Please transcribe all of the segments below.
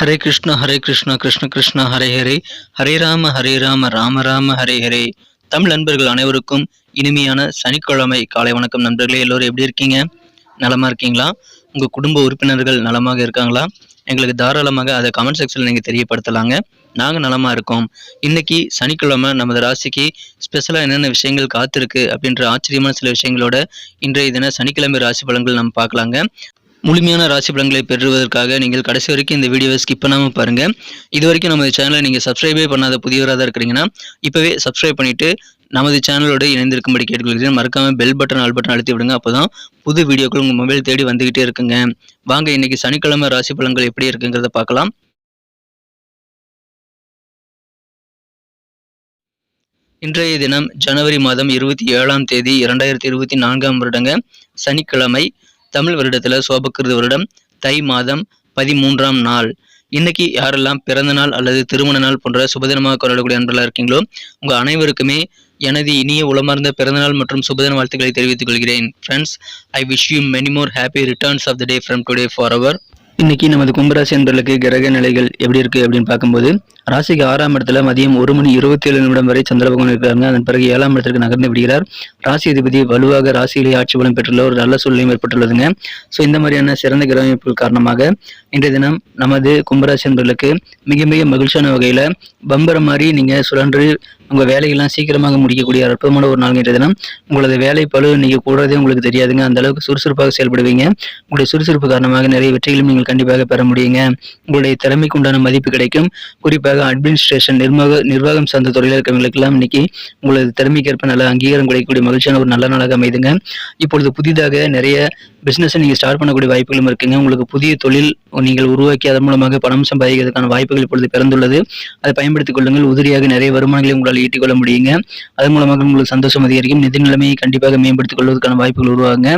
ஹரே கிருஷ்ண ஹரே கிருஷ்ண கிருஷ்ண கிருஷ்ண ஹரே ஹரே. ஹரே ராம ஹரே ராம ராம ராம ஹரே ஹரே. தமிழ் நண்பர்கள் அனைவருக்கும் இனிமையான சனிக்கிழமை. காலை வணக்கம் நண்பர்களே எல்லோரும் எப்படி இருக்கீங்க? நலமா இருக்கீங்களா? உங்க குடும்ப உறுப்பினர்கள் நலமாக இருக்காங்களா? எங்களுக்கு தாராளமாக அதை கமெண்ட் செக்ஷனில் நீங்கள் தெரியப்படுத்தலாங்க. நாங்கள் நலமாக இருக்கோம். இன்னைக்கு சனிக்கிழமை நமது ராசிக்கு ஸ்பெஷலாக என்னென்ன விஷயங்கள் காத்திருக்கு அப்படின்ற ஆச்சரியமான சில விஷயங்களோட இன்றைய தின சனிக்கிழமை ராசி பலன்கள் நம்ம பார்க்கலாங்க. முழுமையான ராசி பலன்களை பெறுவதற்காக நீங்கள் கடைசி வரைக்கும் இந்த வீடியோவை ஸ்கிப் பண்ணாமல் பாருங்கள் இது வரைக்கும் நமது சேனலை நீங்கள் சப்ஸ்கிரைபே பண்ணாத புதியவராக இருக்கிறீங்கன்னா இப்போவே சப்ஸ்கிரைப் பண்ணிவிட்டு நமது சேனலோடு இணைந்திருக்கும்படி கேட்டுக்கொள்கிறேன். மறக்காமல் பெல் பட்டன் ஆல் பட்டன் அழுத்தி விடுங்க. அப்போ தான் புது வீடியோக்கள் உங்கள் மொபைல் தேடி வந்துக்கிட்டே இருக்குங்க. வாங்க இன்னைக்கு சனிக்கிழமை ராசி பலன்கள் எப்படி இருக்குங்கிறத பார்க்கலாம். இன்றைய தினம் ஜனவரி மாதம் இருபத்தி ஏழாம் தேதி இரண்டாயிரத்தி இருபத்தி நான்காம் வருடங்க. சனிக்கிழமை தமிழ் வருடத்தில் சோபக்கிருது வருடம் தை மாதம் பதிமூன்றாம் நாள். இன்னைக்கு யாரெல்லாம் பிறந்த நாள் அல்லது திருமண நாள் போன்ற சுபதினமாக கொண்டாடக்கூடிய நண்பர்களாக இருக்கீங்களோ உங்கள் அனைவருக்குமே எனது இனிய உளமார்ந்த பிறந்தநாள் மற்றும் சுபதின வாழ்த்துக்களை தெரிவித்துக் கொள்கிறேன். Friends I wish you many more happy returns of the day from today for our இன்னைக்கு நமது கும்பராசி என்பர்களுக்கு கிரக நிலைகள் எப்படி இருக்கு அப்படின்னு பார்க்கும்போது ராசிக்கு ஆறாம் இடத்துல மதியம் ஒரு மணி இருபத்தி ஏழு நிமிடம் வரை சந்திர பகவான் இருக்கிறாங்க அதன் பிறகு ஏழாம் இடத்திற்கு நகர்ந்து விடுகிறார். ராசி அதிபதி வலுவாக ராசியிலே ஆட்சி பலம் பெற்றுள்ள ஒரு நல்ல சூழ்நிலையும் ஏற்பட்டுள்ளதுங்க. ஸோ இந்த மாதிரியான சிறந்த கிரகமைப்புகள் காரணமாக இன்றைய தினம் நமது கும்பராசி என்பர்களுக்கு மிக மிக மகிழ்ச்சியான வகையில் பம்பரம் மாதிரி நீங்கள் சுழன்று உங்கள் வேலையெல்லாம் சீக்கிரமாக முடிக்கக்கூடிய அற்புதமான ஒரு நாள் இன்றைய தினம். உங்களது வேலை பழு நீங்கள் கூடுறதே உங்களுக்கு தெரியாதுங்க. அந்த அளவுக்கு சுறுசுறுப்பாக செயல்படுவீங்க. உங்களுடைய சுறுசுறுப்பு காரணமாக நிறைய வெற்றிகளும் நீங்கள் கண்டிப்பாக பெற முடியுங்க. உங்களுடைய திறமைக்கு உண்டான மதிப்பு கிடைக்கும். குறிப்பாக அட்மினிஸ்ட்ரேஷன் நிர்வாக நிர்வாகம் சார்ந்த தொழிலில் இருக்கிறவங்களுக்கெல்லாம் இன்னைக்கு உங்களது திறமைக்கேற்ப நல்ல அங்கீகாரம் கிடைக்கக்கூடிய மகிழ்ச்சியான ஒரு நல்ல நாளாக அமைதுங்க. இப்பொழுது புதிதாக நிறைய பிஸ்னஸை நீங்கள் ஸ்டார்ட் பண்ணக்கூடிய வாய்ப்புகளும் இருக்குங்க. உங்களுக்கு புதிய தொழில் நீங்கள் உருவாக்கி அதன் மூலமாக பணம் சம்பாதிக்கிறதுக்கான வாய்ப்புகள் இப்பொழுது பிறந்துள்ளது. அதை பயன்படுத்திக் கொள்ளுங்கள். உதிரியாக நிறைய வருமானங்களை உங்களால் ஈட்டிக் கொள்ள முடியுங்க. அதன் மூலமாக உங்களுக்கு சந்தோஷம் அதிகரிக்கும். நிதி நிலைமையை கண்டிப்பாக மேம்படுத்திக் கொள்வதற்கான வாய்ப்புகள் உருவாகுங்க.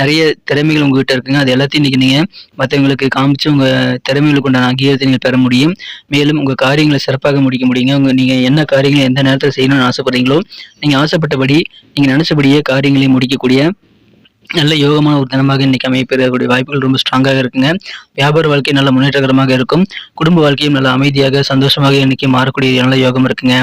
நிறைய திறமைகள் உங்ககிட்ட இருக்குங்க. அது எல்லாத்தையும் இன்னைக்கு நீங்கள் மற்றவங்களுக்கு காமிச்சு உங்கள் திறமைகளுக்கு உண்டான அங்கீகாரத்தை நீங்கள் பெற முடியும். மேலும் உங்கள் காரியங்களை சிறப்பாக முடிக்க முடியுங்க. உங்கள் நீங்கள் என்ன காரியங்களை எந்த நேரத்தில் செய்யணும்னு ஆசைப்படுறீங்களோ நீங்கள் ஆசைப்பட்டபடி நீங்கள் நினச்சபடியே காரியங்களை முடிக்கக்கூடிய நல்ல யோகமான ஒரு தினமாக இன்னைக்கு அமைப்பெறக்கூடிய வாய்ப்புகள் ரொம்ப ஸ்ட்ராங்காக இருக்குங்க. வியாபார வாழ்க்கை நல்ல முன்னேற்றகரமாக இருக்கும். குடும்ப வாழ்க்கையும் நல்ல அமைதியாக சந்தோஷமாக இன்னைக்கு மாறக்கூடிய நல்ல யோகம் இருக்குங்க.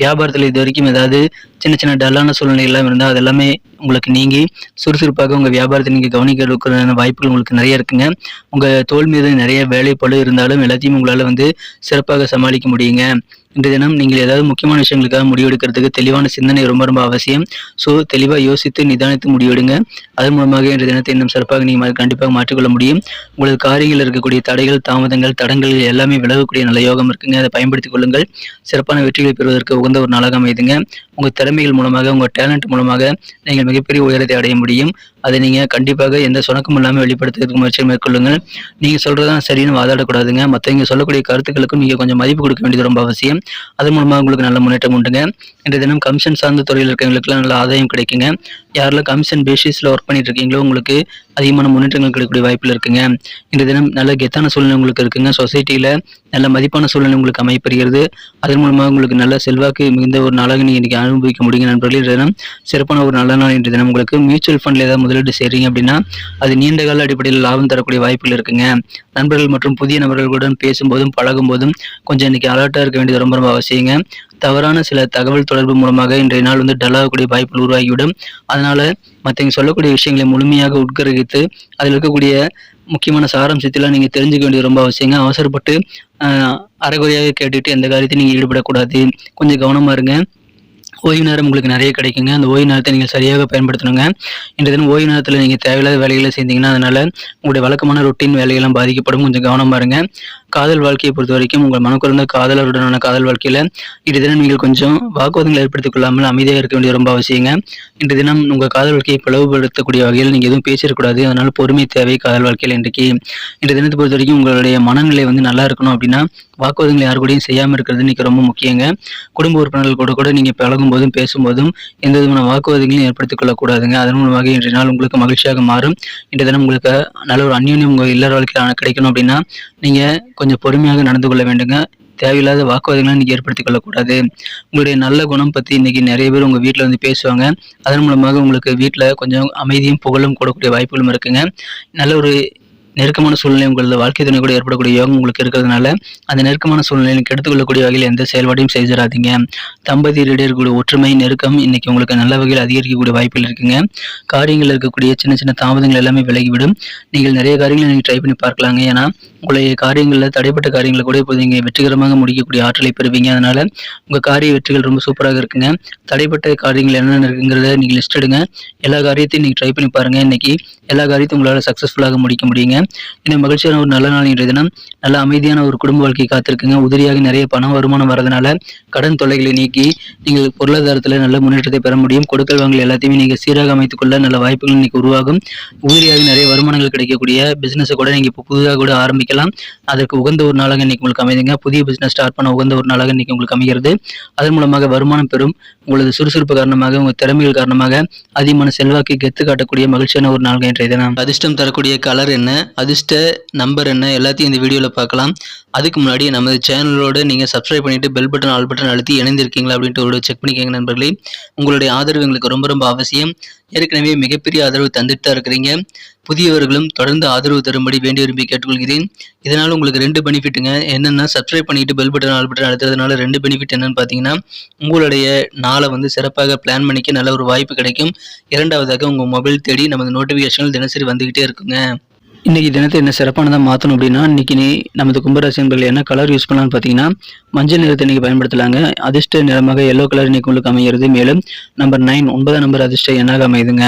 வியாபாரத்தில் இது வரைக்கும் ஏதாவது சின்ன சின்ன டல்லான சூழ்நிலை எல்லாம் இருந்தால் அது எல்லாமே உங்களுக்கு நீங்கி சுறுசுறுப்பாக உங்கள் வியாபாரத்தை நீங்கள் கவனிக்க வாய்ப்புகள் உங்களுக்கு நிறைய இருக்குங்க. உங்கள் தோல் மீது நிறைய வேலைப்பாடு இருந்தாலும் எல்லாத்தையும் உங்களால் வந்து சிறப்பாக சமாளிக்க முடியுங்க. இன்றைய தினம் நீங்கள் ஏதாவது முக்கியமான விஷயங்களுக்காக முடிவெடுக்கிறதுக்கு தெளிவான சிந்தனை ரொம்ப ரொம்ப அவசியம். ஸோ தெளிவாக யோசித்து நிதானித்து முடிவெடுங்க. அதன் மூலமாக இன்றைய தினத்தை இன்னும் சிறப்பாக நீங்கள் கண்டிப்பாக மாற்றிக்கொள்ள முடியும். உங்களது காரியங்களில் இருக்கக்கூடிய தடைகள் தாமதங்கள் தடங்கள் எல்லாமே விலகக்கூடிய நல்ல யோகம் இருக்குங்க. அதை பயன்படுத்திக் கொள்ளுங்கள். சிறப்பான வெற்றிகளை பெறுவதற்கு உகந்த ஒரு நாளாக அமைதுங்க. உங்கள் திறமைகள் மூலமாக உங்கள் டேலண்ட் மூலமாக நீங்கள் மிகப்பெரிய உயரத்தை அடைய முடியும். அதை நீங்கள் கண்டிப்பாக எந்த சுணக்கமும் இல்லாமல் வெளிப்படுத்துறதுக்கு முயற்சி மேற்கொள்ளுங்கள். நீங்கள் சொல்கிறதான் சரின்னு வாதாடக்கூடாதுங்க. மற்றவங்க சொல்லக்கூடிய கருத்துக்களுக்கும் நீங்கள் கொஞ்சம் மதிப்பு கொடுக்க வேண்டியது ரொம்ப அவசியம். அது மூலமாக உங்களுக்கு நல்ல முன்னேற்றம் உண்டுங்க. இன்றைய தினம் கமிஷன் சார்ந்த துறையில் இருக்கிறவங்களுக்குலாம் நல்ல ஆதாயம் கிடைக்குங்க. யாரெல்லாம் கமிஷன் பேசிஸில் ஒர்க் பண்ணிட்டு இருக்கீங்களோ உங்களுக்கு அதிகமான முன்னேற்றங்கள் கிடைக்கக்கூடிய வாய்ப்பில் இருக்குங்க. இன்றைய தினம் நல்ல கெத்தான சூழ்நிலை உங்களுக்கு இருக்குங்க. சொசைட்டியில் நல்ல மதிப்பான சூழ்நிலை உங்களுக்கு அமைப்பெறுகிறது அதன் மூலமாக உங்களுக்கு நல்ல செல்வாக்கு மிகுந்த ஒரு நாளாக நீங்கள் இன்றைக்கி அனுபவிக்க முடியுங்க நண்பர்கள். இன்றைய தினம் சிறப்பான ஒரு நல்ல நாள் இன்றைய தினம். உங்களுக்கு மியூச்சுவல் ஃபண்டில் ஏதாவது முதலீடு செய்கிறீங்க அப்படின்னா அது நீண்ட கால அடிப்படையில் லாபம் தரக்கூடிய வாய்ப்புகள் இருக்குங்க. நண்பர்கள் மற்றும் புதிய நபர்களுடன் பேசும்போதும் பழகும் போதும் கொஞ்சம் இன்னைக்கு அலர்ட்டாக இருக்க வேண்டியது ரொம்ப ரொம்ப அவசியங்க. தவறான சில தகவல் தொடர்பு மூலமாக இன்றைய நாள் வந்து டல்லாகக்கூடிய வாய்ப்புகள் உருவாகிவிடும். அதனால மற்றவங்க சொல்லக்கூடிய விஷயங்களை முழுமையாக உட்கருகித்து அதில் இருக்கக்கூடிய முக்கியமான சாரம்சத்தெல்லாம் நீங்கள் தெரிஞ்சுக்க வேண்டியது ரொம்ப அவசியங்க. அவசரப்பட்டு அரைகுறையாக கேட்டுட்டு எந்த காரியத்தையும் நீங்கள் ஈடுபடக்கூடாது. கொஞ்சம் கவனமாக இருங்க. ஓய்வு நேரம் உங்களுக்கு நிறைய கிடைக்குங்க. அந்த ஓய்வு நேரத்தை நீங்கள் சரியாக பயன்படுத்தணுங்க. இன்றைய தினம் ஓய்வு நேரத்தில் நீங்கள் தேவையில்லாத வேலைகளை செஞ்சீங்கன்னா அதனால் உங்களுடைய வழக்கமான ரொட்டீன் வேலைகள்லாம் பாதிக்கப்படும். கொஞ்சம் கவனமாக இருங்க. காதல் வாழ்க்கையை பொறுத்த வரைக்கும் உங்கள் மனக்குறந்த காதலருடனான காதல் வாழ்க்கையில் இன்றைய தினம் நீங்கள் கொஞ்சம் வாக்குவாதங்களை ஏற்படுத்திக் கொள்ளாமல் அமைதியாக இருக்க வேண்டியது ரொம்ப அவசியங்க. இன்றைய தினம் உங்கள் காதல் வாழ்க்கையை பிளவுபடுத்தக்கூடிய வகையில் நீங்கள் எதுவும் பேசிடக்கூடாது. அதனால் பொறுமை தேவை காதல் வாழ்க்கையில் இன்றைக்கு. இன்றைய தினத்தை பொறுத்த வரைக்கும் உங்களுடைய மனநிலை வந்து நல்லா இருக்கணும் அப்படின்னா வாக்குவாதங்களை யாரு கூடயும் செய்யாமல் இருக்கிறது இன்னைக்கு ரொம்ப முக்கியங்க. குடும்ப உறுப்பினர்கள் கூட கூட நீங்கள் பழகும் போதும் பேசும்போதும் எந்த விதமான வாக்குவாதங்களையும் ஏற்படுத்திக் கொள்ளக்கூடாதுங்க. அதன் மூலமாக இன்றைய நாள் உங்களுக்கு மகிழ்ச்சியாக மாறும். இன்றைய தினம் உங்களுக்கு நல்ல ஒரு அந்யோன்யம் உங்கள் இல்லற வாழ்க்கையில் கிடைக்கணும் அப்படின்னா நீங்கள் கொஞ்சம் பொறுமையாக நடந்து கொள்ள வேண்டுங்க. தேவையில்லாத வாக்குவாதங்களை இன்றைக்கி ஏற்படுத்திக் கொள்ளக்கூடாது. உங்களுடைய நல்ல குணம் பற்றி இன்னைக்கு நிறைய பேர் உங்கள் வீட்டில் வந்து பேசுவாங்க. அதன் மூலமாக உங்களுக்கு வீட்டில் கொஞ்சம் அமைதியும் புகழும் கூடக்கூடிய வாய்ப்புகளும் இருக்குங்க. நல்ல ஒரு நெருக்கமான சூழ்நிலை உங்களது வாழ்க்கை துணை கூட ஏற்படக்கூடிய யோகம் உங்களுக்கு இருக்கிறதுனால அந்த நெருக்கமான சூழ்நிலையை கெடுத்துக்கொள்ளக்கூடிய வகையில் எந்த செயல்பாடையும் செய்திடாதீங்க தம்பதியரிடையே இருக்கக்கூடிய ஒற்றுமை நெருக்கம் இன்னைக்கு உங்களுக்கு நல்ல வகையில் அதிகரிக்கக்கூடிய வாய்ப்புகள் இருக்குங்க. காரியங்கள் இருக்கக்கூடிய சின்ன சின்ன தாமதங்கள் எல்லாமே விலகிவிடும். நீங்கள் நிறைய காரியங்களை நீங்கள் ட்ரை பண்ணி பார்க்கலாங்க. ஏன்னா உங்களுடைய காரியங்களில் தடைப்பட்ட காரியங்களை கூட இப்போது நீங்கள் வெற்றிகரமாக முடிக்கக்கூடிய ஆற்றலை பெறுவீங்க. அதனால் உங்கள் காரிய வெற்றிகள் ரொம்ப சூப்பராக இருக்குங்க. தடைப்பட்ட காரியங்கள் என்னென்ன இருக்குங்கிறத நீங்கள் லிஸ்ட் எடுங்க. எல்லா காரியத்தையும் நீங்கள் ட்ரை பண்ணி பாருங்கள் இன்றைக்கி எல்லா காரியத்தையும் உங்களால் சக்ஸஸ்ஃபுல்லாக முடிக்க முடியுங்க. இன்னும் மகிழ்ச்சியான ஒரு நல்ல நாள் இன்றைய தினம். நல்ல அமைதியான ஒரு குடும்ப வாழ்க்கை காத்திருக்குங்க. உதிரியாக நிறைய பணம் வருமானம் வரதுனால கடன் தொல்லைகளை நீக்கி நீங்கள் பொருளாதாரத்தில் நல்ல முன்னேற்றத்தை பெற முடியும். கொடுக்கல் வாங்கல் எல்லாத்தையுமே நீங்கள் சீராக அமைத்துக்கொள்ள நல்ல வாய்ப்புகள் இன்னைக்கு உருவாகும். உதிரியாக நிறைய வருமானங்கள் கிடைக்கக்கூடிய பிஸ்னஸை கூட நீங்கள் இப்போ புதிதாக கூட ஆரம்பிக்கலாம். அதற்கு உகந்த ஒரு நாளாக இன்னைக்கு உங்களுக்கு அமைதுங்க புதிய பிசினஸ் ஸ்டார்ட் பண்ண உகந்த ஒரு நாளாக இன்னைக்கு உங்களுக்கு அமைகிறது. அதன் மூலமாக வருமானம் பெறும். உங்களது சுறுசுறுப்பு காரணமாக உங்கள் திறமைகள் காரணமாக அதிகமான செல்வாக்கு கெத்து காட்டக்கூடிய மகிழ்ச்சியான ஒரு நாள் இன்றைய தினம். அதிர்ஷ்டம் தரக்கூடிய கலர் என்ன அதிர்ஷ்ட நம்பர் என்ன எல்லாத்தையும் இந்த வீடியோவில் பார்க்கலாம். அதுக்கு முன்னாடி நமது சேனலோடு நீங்கள் சப்ஸ்கிரைப் பண்ணிட்டு பெல் பட்டன் ஆல் பட்டன் அழுத்தி இணைந்திருக்கீங்களா அப்படின்ட்டு ஒரு செக் பண்ணிக்கோங்க நண்பர்களே. உங்களுடைய ஆதரவு எங்களுக்கு ரொம்ப ரொம்ப அவசியம். ஏற்கனவே மிகப்பெரிய ஆதரவு தந்துட்டு தான் இருக்கிறீங்க. புதியவர்களும் தொடர்ந்து ஆதரவு தரும்படி வேண்டி விரும்பி கேட்டுக்கொள்கிறேன். இதனால் உங்களுக்கு ரெண்டு பெனிஃபிட்டுங்க என்னென்னா சப்ஸ்கிரைப் பண்ணிட்டு பெல் பட்டன் ஆல் பட்டன் அழுத்துறதுனால ரெண்டு பெனிஃபிட் என்னன்னு பார்த்தீங்கன்னா உங்களுடைய நாளை வந்து சிறப்பாக பிளான் பண்ணிக்க நல்ல ஒரு வாய்ப்பு கிடைக்கும். இரண்டாவதாக உங்கள் மொபைல் தேடி நமது நோட்டிஃபிகேஷன்கள் தினசரி வந்துக்கிட்டே இருக்குங்க. இன்னைக்கு தினத்தை என்ன சிறப்பானதாக மாற்றணும் அப்படின்னா இன்னைக்கு நீ நமது கும்பராசி என்பர்கள் என்ன கலர் யூஸ் பண்ணலாம்னு பார்த்தீங்கன்னா மஞ்சள் நிறத்தை இன்னைக்கு பயன்படுத்தலாங்க. அதிர்ஷ்ட நிறமாக எல்லோ கலர் இன்னைக்கு உங்களுக்கு அமைகிறது. மேலும் நம்பர் நைன் ஒன்பதாம் நம்பர் அதிர்ஷ்ட எண்ணாக அமையுதுங்க.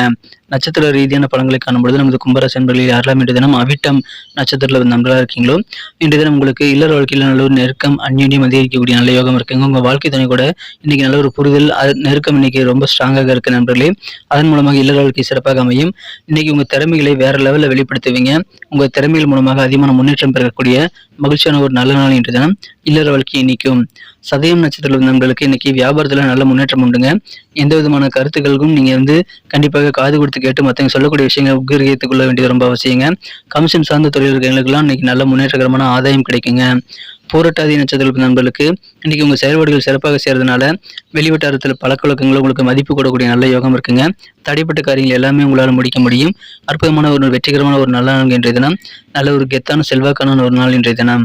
நட்சத்திர ரீதியான பலன்களை காணும்பொழுது நமது கும்பராசி என்பர்களில் யாரெல்லாம் இன்று தினம் அவிட்டம் நட்சத்திரத்தில் நம்பராக இருக்கீங்களோ இன்று தினம் உங்களுக்கு இல்லற வாழ்க்கையில் நல்ல ஒரு நெருக்கம் அந்யோன்யம் அதிகரிக்கக்கூடிய நல்ல யோகம் இருக்குங்க. உங்கள் வாழ்க்கை துணை கூட இன்னைக்கு நல்ல ஒரு புரிதல் நெருக்கம் இன்னைக்கு ரொம்ப ஸ்ட்ராங்காக இருக்கு நண்பர்களே. அதன் மூலமாக இல்லற வாழ்க்கை சிறப்பாக அமையும். இன்னைக்கு உங்கள் திறமைகளை வேற லெவலில் வெளிப்படுத்துவீங்க. உங்கள் திறமைகள் மூலமாக அதிகமான முன்னேற்றம் பெறக்கூடிய மகிழ்ச்சியான ஒரு நல்ல நாள் இன்று தினம் இல்லற வாழ்க்கை இன்னைக்கும் சதயம் நட்சத்திர நண்பர்களுக்கு இன்னைக்கு வியாபாரத்தில் நல்ல முன்னேற்றம் உண்டுங்க. எந்த விதமான கருத்துக்களுக்கும் நீங்கள் வந்து கண்டிப்பாக காது கொடுத்து கேட்டு மற்றவங்க சொல்லக்கூடிய விஷயங்களை உத்கரித்துக் கொள்ள வேண்டியது ரொம்ப அவசியங்க. கமிஷன் சார்ந்த தொழில்களுக்கெல்லாம் இன்னைக்கு நல்ல முன்னேற்றகரமான ஆதாயம் கிடைக்குங்க. பூரட்டாதி நட்சத்திர நண்பர்களுக்கு இன்னைக்கு உங்கள் செயல்பாடுகள் சிறப்பாக செய்கிறதுனால வெளிவட்டாரத்தில் பழக்கவழக்கங்கள் உங்களுக்கு மதிப்பு கூடக்கூடிய நல்ல யோகம் இருக்குங்க. தடைப்பட்ட காரியங்கள் எல்லாமே உங்களால் முடிக்க முடியும். அற்புதமான ஒரு வெற்றிகரமான ஒரு நல்ல நாள் இன்றைய தினம். நல்ல ஒரு கெத்தான செல்வாக்கான ஒரு நாள் இன்றைய தினம்.